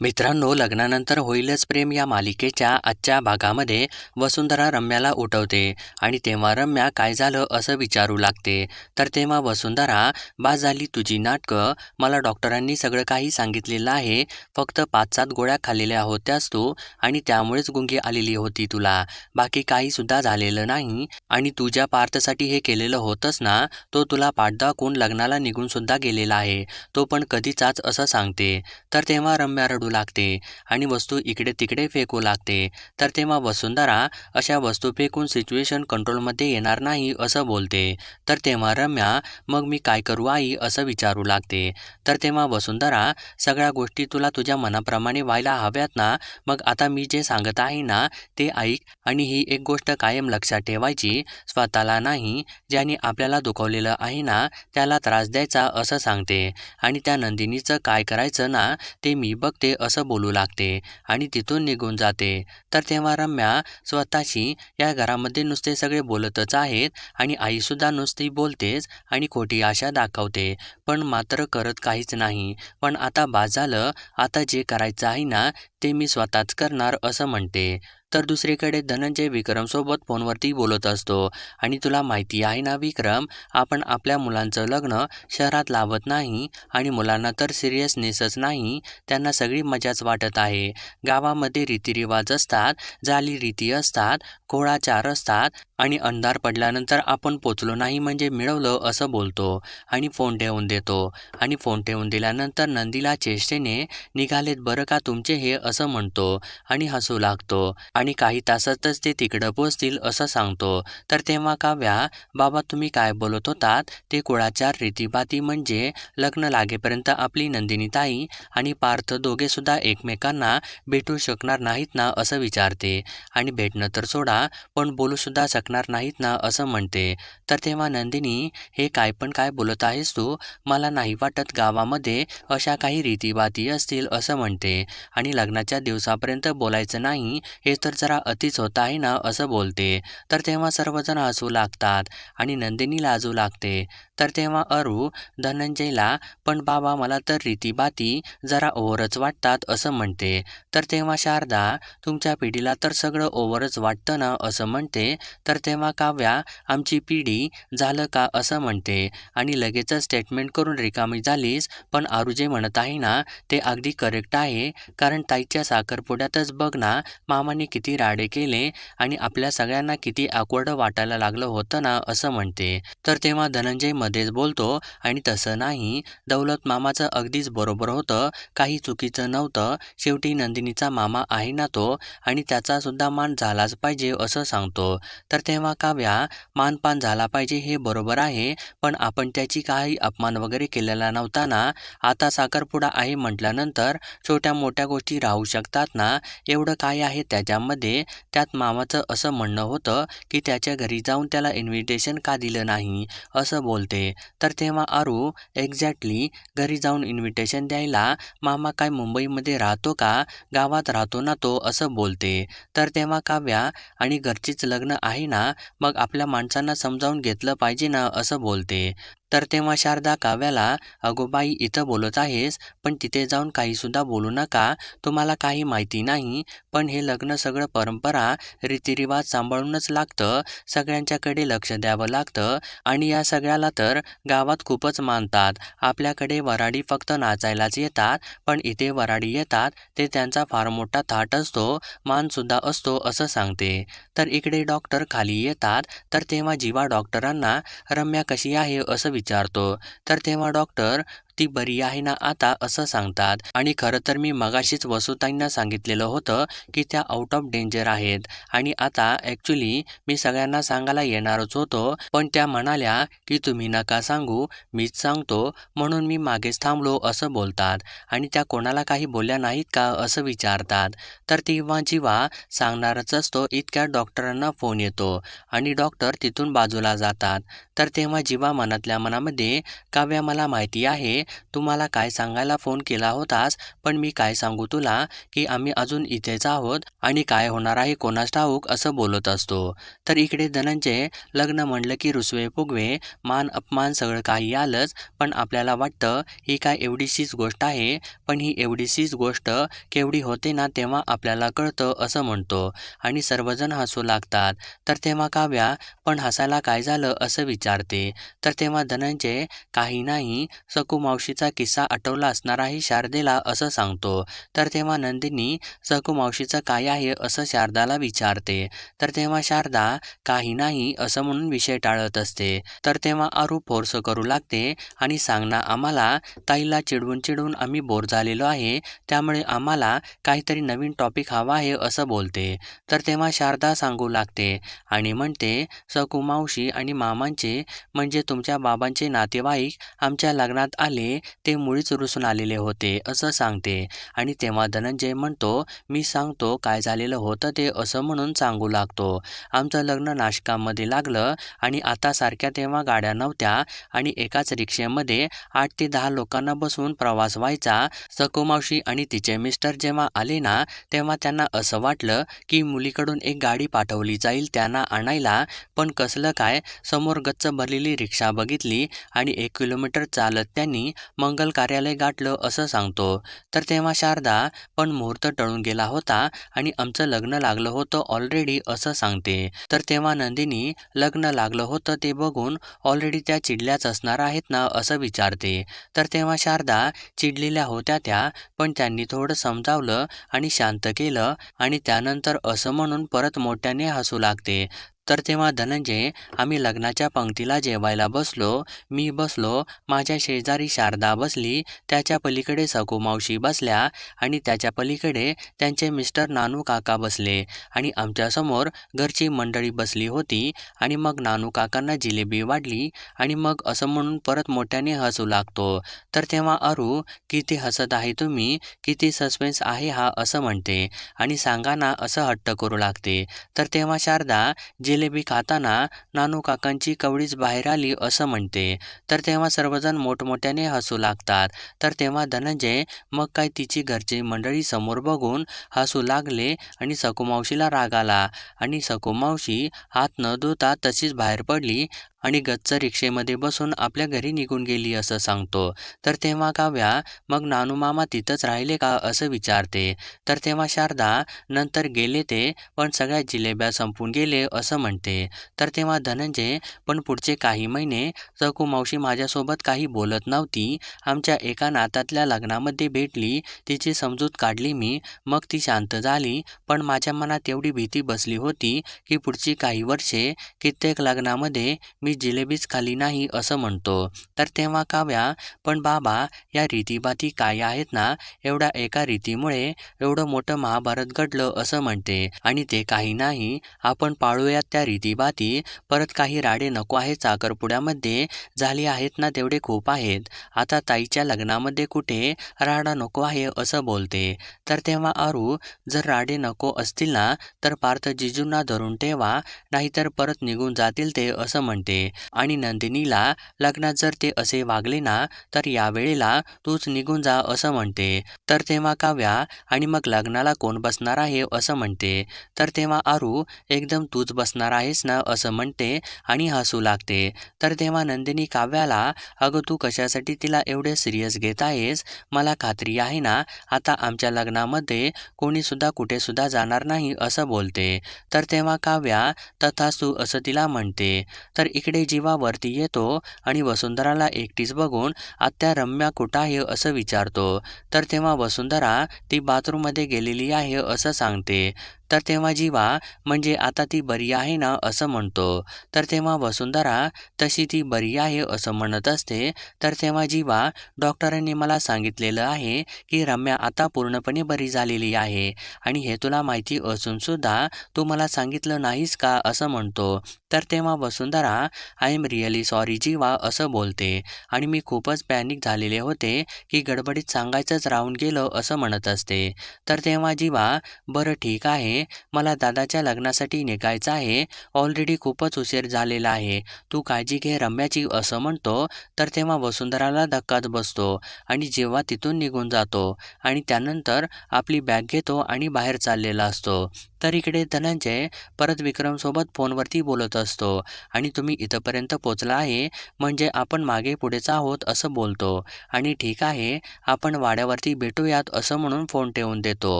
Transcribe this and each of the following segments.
मित्रांनो लग्नानंतर होईलच प्रेम या मालिकेच्या आजच्या भागामध्ये वसुंधरा रम्याला उठवते आणि तेव्हा रम्या काय झालं असं विचारू लागते. तर तेव्हा वसुंधरा बा झाली तुझी नाटकं. मला डॉक्टरांनी सगळं काही सांगितलेलं आहे. फक्त पाच सात गोळ्या खाल्लेल्या होत्यास तू आणि त्यामुळेच गुंगी आलेली होती तुला. बाकी काहीसुद्धा झालेलं नाही आणि तुझ्या पार्थसाठी हे केलेलं होतंच ना तो तुला पाठदा कोण लग्नाला निघून सुद्धा गेलेला आहे. तो पण कधीचाच असं सांगते. तर तेव्हा रम्या रडू लागते आणि वस्तू इकडे तिकडे फेकू लागते. तर तेव्हा वसुंधरा अशा वस्तू फेकून सिच्युएशन कंट्रोलमध्ये येणार नाही असं बोलते. तर तेव्हा रम्या मग मी काय करू आई? असं विचारू लागते. तर तेव्हा वसुंधरा सगळ्या गोष्टी तुला तुझ्या मनाप्रमाणे व्हायला हव्यात ना? मग आता मी जे सांगत आहे ना ते ऐक आणि ही एक गोष्ट कायम लक्षात ठेवायची. स्वतःला नाही ज्याने आपल्याला दुखवलेलं आहे ना त्याला त्रास द्यायचा असं सांगते. आणि त्या नंदिनीचं काय करायचं ना ते मी बघते असं बोलू लागते आणि तिथून निघून जाते. तर तेव्हा रम्या स्वतःशी या घरामध्ये नुसते सगळे बोलतच आहेत आणि आईसुद्धा नुसती बोलतेच आणि खोटी आशा दाखवते. पण मात्र करत काहीच नाही. पण आता बाज झालं आता जे करायचं आहे ना ते मी स्वतःच करणार असं म्हणते. तर दुसरीकडे धनंजय विक्रमसोबत फोनवरती बोलत असतो. आणि तुला माहिती आहे ना विक्रम आपण आपल्या मुलांचं लग्न शहरात लावत नाही आणि मुलांना तर सिरियसनेसच नाही त्यांना सगळी मजाच वाटत आहे. गावामध्ये रीतिरिवाज असतात जाली रीती असतात घोडाचार असतात आणि अंधार पडल्यानंतर आपण पोचलो नाही म्हणजे मिळवलं असं बोलतो. आणि फोन ठेवून देतो. आणि फोन ठेवून दिल्यानंतर नंदीला चेष्टेने निघालेत बरं का तुमचे हे? असं म्हणतो आणि हसू लागतो. आणि काही तासातच ते तिकडं पोचतील असं सांगतो. तर तेव्हा काव्या बाबा तुम्ही काय बोलत होतात? ते कुळाचार रीतीभाती म्हणजे लग्न लागेपर्यंत आपली नंदिनी ताई आणि पार्थ दोघेसुद्धा एकमेकांना भेटू शकणार नाहीत ना? असं विचारते. आणि भेटणं तर सोडा पण बोलूसुद्धा शकणार नाहीत ना असं म्हणते. तर तेव्हा नंदिनी हे काय पण काय बोलत आहेस तू? मला नाही वाटत गावामध्ये अशा काही रीतीभाती असतील असं म्हणते. आणि लग्नाच्या दिवसापर्यंत बोलायचं नाही हे तर जरा अतिच होत आहे ना असं बोलते. तर तेव्हा सर्वजण हसू लागतात आणि नंदिनी लाजू लागते. तर तेव्हा अरू धनंजयला पण बाबा मला तर रीतीभाती जरा ओव्हरच वाटतात असं म्हणते. तर तेव्हा शारदा तुमच्या पिढीला तर सगळं ओव्हरच वाटतं ना असं म्हणते. तर तर तेव्हा काव्या आमची पिढी झालं का असं म्हणते आणि लगेचच स्टेटमेंट करून रिकामी झालीस पण आरू जे म्हणत आहे ना ते अगदी करेक्ट आहे. कारण ताईच्या साखरपुड्यातच बघ ना मामाने किती राडे केले आणि आपल्या सगळ्यांना किती अकवर्ड वाटायला लागलं होतं ना असं म्हणते. तर तेव्हा धनंजय मध्येच बोलतो आणि तसं नाही. दौलत मामाचं अगदीच बरोबर होतं. काही चुकीचं नव्हतं. शेवटी नंदिनीचा मामा आहे ना तो आणि त्याचा सुद्धा मान झालाच पाहिजे असं सांगतो. तर तेव्हा काव्या मानपान झाला पाहिजे हे बरोबर आहे पण आपण त्याची काही अपमान वगैरे केलेला नव्हता ना आता साखरपुडा आहे म्हटल्यानंतर छोट्या मोठ्या गोष्टी राहू शकतात ना? एवढं काय आहे त्याच्यामध्ये? त्यात मामाचं असं म्हणणं होतं की त्याच्या घरी जाऊन त्याला इन्व्हिटेशन का दिलं नाही? असं बोलते. तर तेव्हा आरू एक्झॅक्टली घरी जाऊन इन्व्हिटेशन द्यायला? मामा काय मुंबईमध्ये राहतो का? गावात राहतो ना तो? असं बोलते. तर तेव्हा काव्या आणि घरचीच लग्न आहे ना? मग आपल्या माणसांना समजावून घेतलं पाहिजे ना असं बोलते. तर तेव्हा शारदा काव्याला अगोबाई इथं बोलत आहेस पण तिथे जाऊन काहीसुद्धा बोलू नका तुम्हाला काही माहिती नाही पण हे लग्न सगळं परंपरा रीतिरिवाज सांभाळूनच लागतं सगळ्यांच्याकडे लक्ष द्यावं लागतं आणि या सगळ्याला तर गावात खूपच मानतात. आपल्याकडे वराडी फक्त नाचायलाच येतात पण इथे वराडी येतात ते त्यांचा फार मोठा थाट असतो मानसुद्धा असतो असं सांगते. तर इकडे डॉक्टर खाली येतात तर तेव्हा जीवा डॉक्टरांना रम्या कशी आहे? असं विचारतो तर तेव्हा डॉक्टर ती बरी आहे ना आता? असं सांगतात. आणि खरं तर मी मगाशीच वसुताईंना सांगितलेलं होतं की त्या आउट ऑफ डेंजर आहेत. आणि आता ॲक्च्युली मी सगळ्यांना सांगायला येणारच होतो पण त्या म्हणाल्या की तुम्ही नका सांगू मीच सांगतो म्हणून मी मागेच थांबलो असं बोलतात. आणि त्या कोणाला काही बोलल्या नाहीत का असं विचारतात. तर तेव्हा जीवा सांगणारच असतो इतक्या डॉक्टरांना फोन येतो. आणि डॉक्टर तिथून बाजूला जातात. तर तेव्हा जीवा मनातल्या मनामध्ये काव्या मला माहिती आहे तुम्हाला काय सांगायला फोन केला होतास पण मी काय सांगू तुला की आम्ही अजून इथेच आहोत आणि काय होणार आहे कोणास ठाऊक असं बोलत असतो. तर इकडे धनंजय लग्न म्हणलं की रुसवे फुगवे मान अपमान सगळं काही आलंच पण आपल्याला वाटतं ही काय एवढीशीच गोष्ट आहे पण ही एवढीशीच गोष्ट केवढी होते ना तेव्हा आपल्याला कळतं असं म्हणतो. आणि सर्वजण हसू लागतात. तर तेव्हा काव्या पण हसायला काय झालं? असं विचार विचारते तर तेव्हा धनंजय काही नाही सकू मावशीचा किस्सा आठवला असणार आहे शारदेला असं सांगतो. तर तेव्हा नंदिनी सकू मावशीचं काय आहे असं शारदाला विचारते. तर तेव्हा शारदा काही नाही असं म्हणून विषय टाळत असते. तर तेव्हा आरू फोर्स करू लागते आणि सांगना आम्हाला ताईला चिडवून चिडवून आम्ही बोर झालेलो आहे त्यामुळे आम्हाला काहीतरी नवीन टॉपिक हवा आहे असं बोलते. तर तेव्हा शारदा सांगू लागते आणि म्हणते सकू मावशी आणि मामांचे म्हणजे तुमच्या बाबांचे नातेवाईक आमच्या लग्नात आले ते मुळीच रुसून आलेले होते असं सांगते. आणि तेव्हा धनंजय म्हणतो मी सांगतो काय झालेलं होतं ते असं म्हणून सांगू लागतो. आमचं लग्न नाशकामध्ये लागलं आणि आता सारख्या तेव्हा गाड्या नव्हत्या आणि एकाच रिक्षेमध्ये आठ ते दहा लोकांना बसून प्रवास व्हायचा. सकुमावशी आणि तिचे मिस्टर जेव्हा आले ना तेव्हा त्यांना असं वाटलं की मुलीकडून एक गाडी पाठवली जाईल त्यांना आणायला. पण कसलं काय समोर गच्च भरलेली रिक्षा बघितली आणि एक किलोमीटर चालत त्यांनी मंगल कार्यालय गाठलं असं सांगतो. तर तेव्हा शारदा पण मुहूर्त टळून गेला होता आणि आमचं लग्न लागलं होतं ऑलरेडी असं सांगते. तर तेव्हा नंदिनी लग्न लागलं होतं ते बघून ऑलरेडी त्या चिडल्याच असणार आहेत ना असं विचारते. तर तेव्हा शारदा चिडलेल्या होत्या त्या पण त्यांनी थोडं समजावलं आणि शांत केलं आणि त्यानंतर असं म्हणून परत मोठ्याने हसू लागते. तर तेव्हा धनंजय आम्ही लग्नाच्या पंक्तीला जेवायला बसलो. मी बसलो. माझ्या शेजारी शारदा बसली. त्याच्या पलीकडे सकू मावशी बसल्या आणि त्याच्या पलीकडे त्यांचे मिस्टर नानू काका बसले आणि आमच्यासमोर घरची मंडळी बसली होती आणि मग नानू काकांना जिलेबी वाढली आणि मग असं म्हणून परत मोठ्याने हसू लागतो. तर तेव्हा अरू किती हसत आहे तुम्ही? किती सस्पेन्स आहे हा? असं म्हणते आणि सांगा ना असं हट्ट करू लागते. तर तेव्हा शारदा जे जिलेबी खाताना नानू काकांची कवडीच बाहेर आली असं म्हणते. तर तेव्हा सर्वजण मोठमोठ्याने हसू लागतात. तर तेव्हा धनंजय मग काय तिची घरची मंडळी समोर बघून हसू लागले आणि सकुमावशीला राग आला. आणि सकुमावशी हात न धुता तशीच बाहेर पडली आणि गच्च रिक्षेमध्ये बसून आपल्या घरी निघून गेली असं सांगतो. तर तेव्हा काव्या मग नानूमामा तिथंच राहिले का? असं विचारते. तर तेव्हा शारदा नंतर गेले ते पण सगळ्या जिलेब्या संपून गेले असं म्हणते. तर तेव्हा धनंजय पण पुढचे काही महिने चकू मावशी माझ्यासोबत काही बोलत नव्हती. आमच्या एका नात्यातल्या लग्नामध्ये भेटली तिची समजूत काढली मी. मग ती शांत झाली पण माझ्या मनात एवढी भीती बसली होती की पुढची काही वर्षे कित्येक लग्नामध्ये मी जिलेबीच खाली नाही असं म्हणतो. तर तेव्हा काव्या पण बाबा या रीतीबाती काय आहेत ना? एवढ्या एका रीतीमुळे एवढं मोठं महाभारत घडलं असं म्हणते. आणि ते काही नाही आपण पाळूयात त्या रीतीबाती. परत काही राडे नको आहे साखरपुड्यामध्ये. झाली आहेत ना तेवढे खूप आहेत. आता ताईच्या लग्नामध्ये कुठे राडा नको आहे असं बोलते. तर तेव्हा आरू जर राडे नको असतील ना तर पार्थ जिजूंना धरून ठेवा. नाहीतर परत निघून जातील ते असं म्हणते. आणि नंदिनीला लग्नात जर ते असे वागले ना तर यावेळेला तूच निघून जा असं म्हणते. तर तेव्हा काव्या आणि मग लग्नाला कोण बसणार आहे? असं म्हणते. तर तेव्हा आरू एकदम तूच बसणार आहेस ना? असं म्हणते आणि हसू लागते. तर तेव्हा नंदिनी काव्याला अगं तू कशासाठी तिला एवढे सिरियस घेत आहेस? मला खात्री आहे ना आता आमच्या लग्नामध्ये कोणीसुद्धा कुठेसुद्धा जाणार नाही असं बोलते. तर तेव्हा काव्या तथासू असं तिला म्हणते. तर इकडे जीवा वरती येतो आणि वसुंधराला एकटीच बघून आत्या रम्या कुठं आहे असं विचारतो. तर तेव्हा वसुंधरा ती बाथरूममध्ये गेलेली आहे असं सांगते. तर तेव्हा जीवा म्हणजे आता ती बरी आहे ना असं म्हणतो. तर तेव्हा वसुंधरा तशी ती बरी आहे असं म्हणत असते. तर तेव्हा जीवा डॉक्टरांनी मला सांगितलेलं आहे की रम्या आता पूर्णपणे बरी झालेली आहे. आणि हे तुला माहिती असूनसुद्धा तू मला सांगितलं नाहीस का असं म्हणतो. तर तेव्हा Vasundhara I am really sorry Jeeva असं बोलते. आणि मी खूपच पॅनिक झालेले होते की गडबडीत सांगायचंच राहून गेलं असं म्हणत असते. तर तेव्हा जीवा बरं ठीक आहे. आहे मला दादाच्या लग्नासाठी निघायचं आहे. ऑलरेडी खूपच उशीर झालेला आहे. तू काळजी घे रम्याची असं म्हणतो. तर तेव्हा वसुंधराला धक्काच बसतो आणि जेव्हा तिथून निघून जातो आणि त्यानंतर आपली बॅग घेतो आणि बाहेर चाललेला असतो. तर इकडे धनंजय परत विक्रमसोबत फोनवरती बोलत असतो. आणि तुम्ही इथंपर्यंत पोचला आहे म्हणजे आपण मागे पुढेच आहोत असं बोलतो. आणि ठीक आहे आपण वाड्यावरती भेटूयात असं म्हणून फोन ठेवून देतो.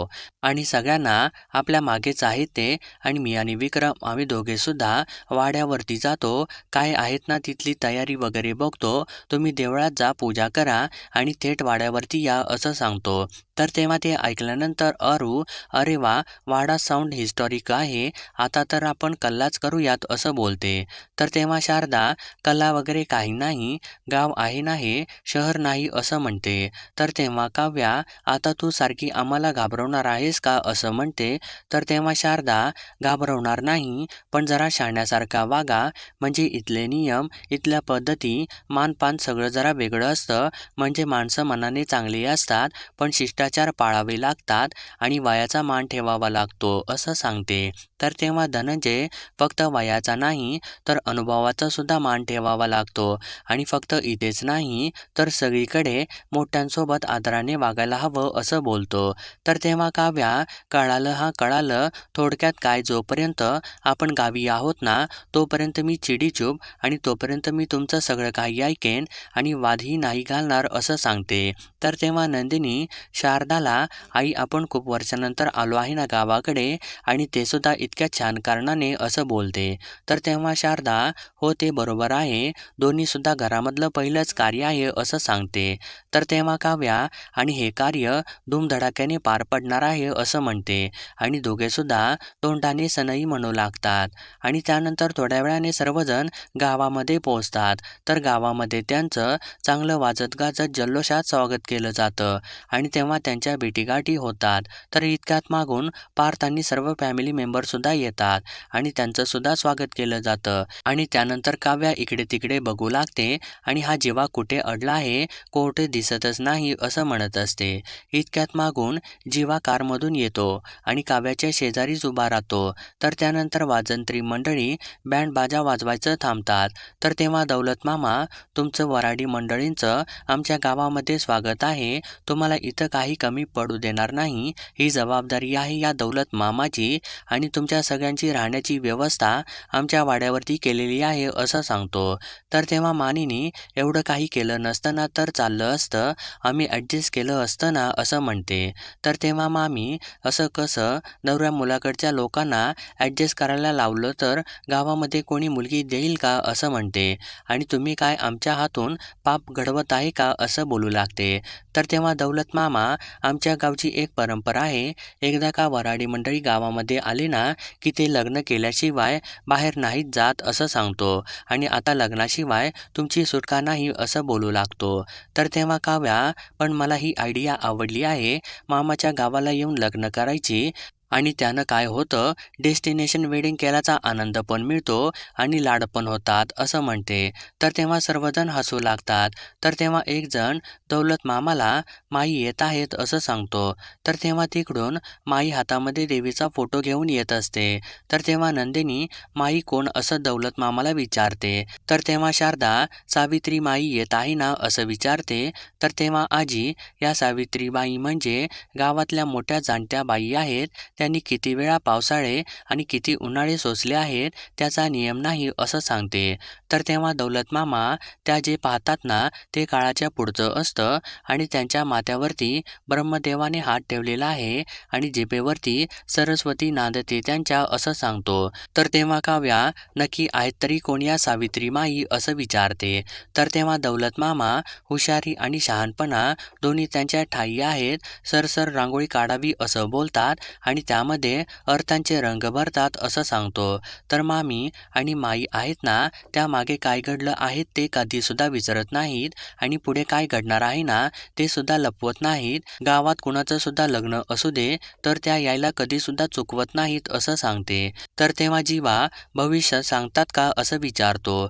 आणि सगळ्यांना आपल्या मागेच आहेत ते आणि मी आणि विक्रम आम्ही दोघेसुद्धा वाड्यावरती जातो. काय आहेत ना तिथली तयारी वगैरे बघतो. तुम्ही देवळात जा पूजा करा आणि थेट वाड्यावरती या असं सांगतो. तर तेव्हा ते ऐकल्यानंतर अरू अरे वा वाडा साऊंड हिस्टॉरिक आहे. आता तर आपण कल्लाच करूयात असं बोलते. तर तेव्हा शारदा कल्ला वगैरे काही नाही गाव आहे नाही शहर नाही असं म्हणते. तर तेव्हा काव्या आता तू सारखी आम्हाला घाबरवणार आहेस का? असं म्हणते. तर तेव्हा शारदा घाबरवणार नाही पण जरा शाण्यासारखा वागा. म्हणजे इथले नियम इथल्या पद्धती मानपान सगळं जरा वेगळं असतं. म्हणजे माणसं मनाने चांगली असतात पण शिष्ट शिष्टाचार पाळावे लागतात आणि वयाचा मान ठेवावा लागतो असं सांगते. तर तेव्हा धनंजय फक्त वयाचा नाही तर अनुभवाचा सुद्धा मान ठेवावा लागतो. आणि फक्त इथेच नाही तर सगळीकडे मोठ्यांसोबत आदराने वागायला हवं असं बोलतो. तर तेव्हा काव्या कळालं हा कळालं थोडक्यात काय जोपर्यंत आपण गावी आहोत ना तोपर्यंत मी चिडीचूप आणि तोपर्यंत मी तुमचं सगळं काही ऐकेन आणि वादही नाही घालणार असं सांगते. तर तेव्हा नंदिनी शा शारदाला आई आपण खूप वर्षानंतर आलो आहे ना गावाकडे आणि ते सुद्धा इतक्या छान कारणाने असं बोलते. तर तेव्हा शारदा हो ते बरोबर आहे. दोन्हीसुद्धा घरामधलं पहिलंच कार्य आहे असं सांगते. तर तेव्हा काव्या आणि हे कार्य धूमधडाक्याने पार पडणार आहे असं म्हणते. आणि दोघेसुद्धा तोंडाने सनई म्हणू लागतात. आणि त्यानंतर थोड्या वेळाने सर्वजण गावामध्ये पोहोचतात. तर गावामध्ये त्यांचं चांगलं वाजत गाजत जल्लोषात स्वागत केलं जातं. आणि तेव्हा त्यांच्या भेटीगाठी होतात. तर इतक्यात मागून पार्थ आणि सर्व फॅमिली मेंबरसुद्धा येतात आणि त्यांचंसुद्धा स्वागत केलं जातं. आणि त्यानंतर काव्या इकडे तिकडे बघू लागते आणि हा जेव्हा कुठे अडला आहे कोठे दिसतच नाही असं म्हणत असते. इतक्यात मागून जीवा कारमधून येतो आणि काव्याच्या शेजारीच उभा राहतो. तर त्यानंतर वाजंत्री मंडळी बँड बाजा वाजवायचं थांबतात. तर तेव्हा दौलत मामा तुमचं वराडी मंडळींचं आमच्या गावामध्ये स्वागत आहे. तुम्हाला इथं काही कमी पडू देणार नाही. ही जबाबदारी आहे या दौलत मामाची आणि तुमच्या सगळ्यांची राहण्याची व्यवस्था आमच्या वाड्यावरती केलेली आहे असं सांगतो. तर तेव्हा मानिनी एवढं काही केलं नसतं तर चाललं असतं. आम्ही ॲडजस्ट केलं असतं ना असं म्हणते. तर तेव्हा मामी असं कसं नवऱ्या मुलाकडच्या लोकांना ॲडजस्ट करायला लावलं तर गावामध्ये कोणी मुलगी देईल का असं म्हणते. आणि तुम्ही काय आमच्या हातून पाप घडवत आहे का असं बोलू लागते. तर तेव्हा दौलत मामा आमच्या गावची एक परंपरा आहे. एकदा का वराडी मंडळी गावामध्ये आले ना की ते लग्न केल्याशिवाय बाहेर नाहीत जात असं सांगतो. आणि आता लग्नाशिवाय तुमची सुटका नाही असं बोलू लागतो. तर तेव्हा काव्या पण मला ही आयडिया आवडली आहे. मामाच्या गावाला येऊन लग्न करायची. आणि त्यानं काय होतं? डेस्टिनेशन वेडिंग केल्याचा आनंद पण मिळतो आणि लाड पण होतात असं म्हणते. तर तेव्हा सर्वजण हसू लागतात. तर तेव्हा एक जण दौलत मामाला माई येत आहेत असं सांगतो. तर तेव्हा तिकडून माई हातामध्ये देवीचा फोटो घेऊन येत असते. तर तेव्हा नंदिनी माई कोण? असं दौलत मामाला विचारते. तर तेव्हा शारदा सावित्री माई येत आहे ना? असं विचारते. तर तेव्हा आजी या सावित्रीबाई म्हणजे गावातल्या मोठ्या जाणत्या बाई आहेत. त्यांनी किती वेळा पावसाळे आणि किती उन्हाळे सोसले आहेत त्याचा नियम नाही असं सांगते. तर तेव्हा दौलत मामा त्या जे पाहतात ना ते काळाच्या पुढचं असतं आणि त्यांच्या माथ्यावरती ब्रह्मदेवाने हात ठेवलेला आहे आणि जिभेवरती सरस्वती नांदते त्यांच्या असं सांगतो. तर तेव्हा काव्या नक्की आहेत तरी कोण या सावित्री माई असं विचारते. तर तेव्हा दौलत मामा हुशारी आणि शहाणपणा दोन्ही त्यांच्या ठाई आहेत सरसर रांगोळी काढावी असं बोलतात आणि त्यामध्ये अर्थांचे रंग भरतात असं सांगतो. तर मामी आणि माई आहेत ना त्या मागे काय घडलं आहे ते कधीसुद्धा विचारत नाहीत आणि पुढे काय घडणार आहे ना ते सुद्धा लपवत नाहीत. गावात कुणाचं सुद्धा लग्न असू दे तर त्या यायला कधीसुद्धा चुकवत नाहीत असं सांगते. तर तेव्हा जीवा भविष्य सांगतात का असं विचारतो.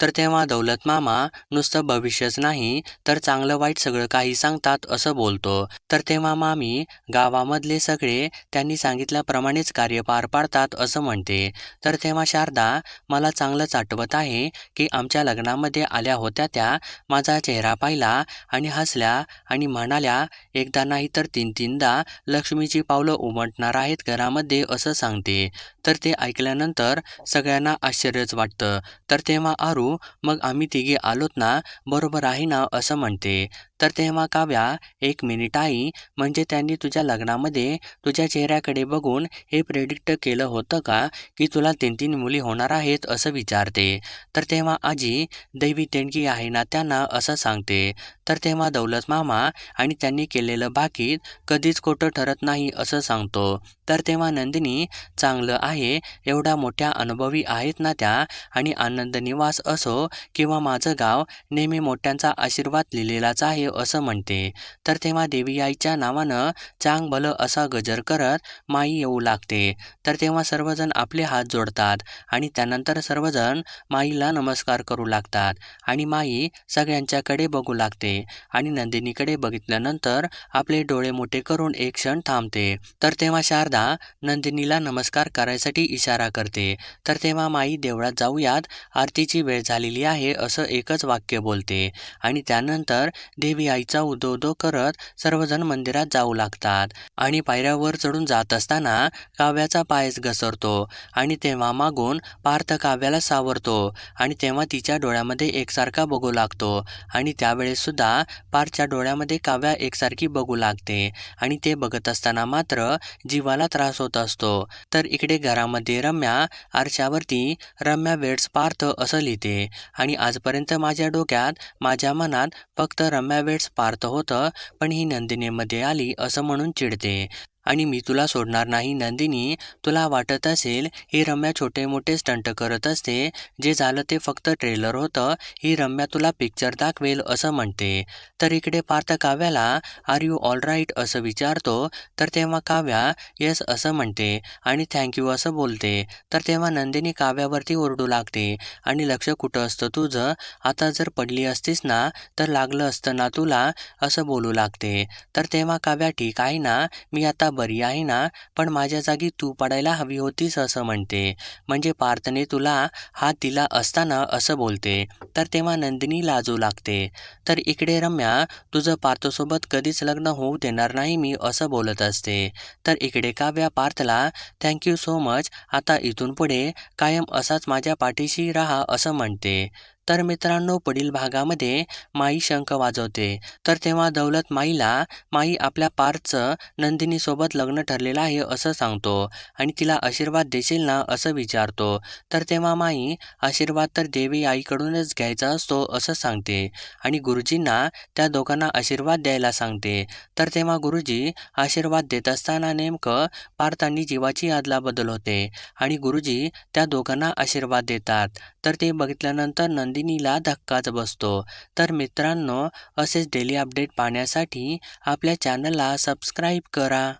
तर तेव्हा दौलत मामा नुसतं भविष्यच नाही तर चांगलं वाईट सगळं काही सांगतात असं बोलतो. तर तेव्हा मामी गावामधले सगळे त्यांनी सांगितल्याप्रमाणेच कार्य पार पाडतात असं म्हणते. तर तेव्हा शारदा मला चांगलंच आठवत आहे की आमच्या लग्नामध्ये आल्या होत्या त्या माझा चेहरा पाहिला आणि हसल्या आणि म्हणाल्या एकदा नाही तर तीन तीनदा लक्ष्मीची पावलं उमटणार आहेत घरामध्ये असं सांगते. तर ते ऐकल्यानंतर सगळ्यांना आश्चर्यच वाटतं. तर तेव्हा आरू मग आम्ही तिघे आलोत ना बरोबर आहे ना असं म्हणते. तर तेव्हा काव्या एक मिनिट आई म्हणजे त्यांनी तुझ्या लग्नामध्ये तुझ्या चेहऱ्याकडे बघून हे प्रेडिक्ट केलं होतं का की तुला तीन तीन मुली होणार आहेत असं विचारते. तर तेव्हा आजी दैवी देणगी आहे ना त्यांना असं सांगते. तर तेव्हा दौलत मामा आणि त्यांनी केलेलं बाकीत कधीच खोटं ठरत नाही असं सांगतो. तर तेव्हा नंदिनी चांगलं आहे एवढ्या मोठ्या अनुभवी आहेत ना त्या आणि आनंद निवास असो किंवा माझं गाव नेहमी मोठ्यांचा आशीर्वाद लिहिलेलाच आहे असं म्हणते. तर तेव्हा देवी आईच्या नावानं चांग भलं असा गजर करत माई येऊ लागते. तर तेव्हा सर्वजण आपले हात जोडतात आणि त्यानंतर सर्वजण माईला नमस्कार करू लागतात आणि माई सगळ्यांच्याकडे बघू लागते आणि नंदिनीकडे बघितल्यानंतर आपले डोळे मोठे करून एक क्षण थांबते. तर तेव्हा शारदा नंदिनीला नमस्कार करायसाठी इशारा करते. तर तेव्हा माई देवळात जाऊयात आरतीची वेळ झालेली आहे असं एकच वाक्य बोलते आणि त्यानंतर देवी आईचा उदोदो करत सर्वजण मंदिरात जाऊ लागतात. आणि पायऱ्यावर चढून जात असताना काव्याचा पायच घसरतो आणि तेव्हा मागून पार्थ काव्याला सावरतो आणि तेव्हा तिच्या डोळ्यामध्ये एकसारखा बघू लागतो. आणि त्यावेळेस सुद्धा पार्थच्या डोळ्यामध्ये काव्या एकसारखी बघू लागते आणि ते बघत असताना मात्र जीवाला त्रास होत असतो. तर इकडे घरामध्ये रम्या आरशावरती रम्या वेड्स पार्थ असं लिहिते. आणि आजपर्यंत माझ्या डोक्यात माझ्या मनात फक्त रम्या वेळेस पार्थ होतं पण ही नंदिनीमध्ये आली असं म्हणून चिडते. आणि मी तुला सोडणार नाही नंदिनी. तुला वाटत असेल ही रम्या छोटे मोठे स्टंट करत असते. जे झालं ते फक्त ट्रेलर होतं. ही रम्या तुला पिक्चर दाखवेल असं म्हणते. तर इकडे पार्थ काव्याला आर यू ऑल राईट असं विचारतो. तर तेव्हा काव्या येस असं म्हणते आणि थँक्यू असं बोलते. तर तेव्हा नंदिनी काव्यावरती ओरडू लागते आणि लक्ष कुठं असतं तुझं? आता जर पडली असतीस ना तर लागलं असतं ना तुला? असं बोलू लागते. तर तेव्हा काव्या ठीक आहे ना. मी आता बरी आहे ना? पण माझ्या जागी तू पडायला हवी होतीस असं म्हणते. म्हणजे पार्थने तुला हात दिला असताना असं बोलते. तर तेव्हा नंदिनी लाजू लागते. तर इकडे रम्या तुझं पार्थसोबत कधीच लग्न होऊ देणार नाही मी असं बोलत असते. तर इकडे काव्या पार्थला थँक्यू सो मच आता इथून पुढे कायम असाच माझ्या पाठीशी राहा असं म्हणते. तर मित्रांनो पुढील भागामध्ये माई शंख वाजवते. तर तेव्हा दौलत माईला माई आपल्या पारचं नंदिनीसोबत लग्न ठरलेलं आहे असं सांगतो आणि तिला आशीर्वाद देशील ना असं विचारतो. तर तेव्हा माई आशीर्वाद तर देवी आईकडूनच घ्यायचा असतो असं सांगते आणि गुरुजींना त्या दोघांना आशीर्वाद द्यायला सांगते. तर तेव्हा गुरुजी आशीर्वाद देत असताना नेमकं पार्थांनी जीवाची आदला बदल होते आणि गुरुजी त्या दोघांना आशीर्वाद देतात. तर ते बघितल्यानंतर नंद नंदिनीला धक्काच बसतो. तर मित्रांनो असेच डेली अपडेट पाहण्यासाठी आपल्या चॅनलला सबस्क्राईब करा.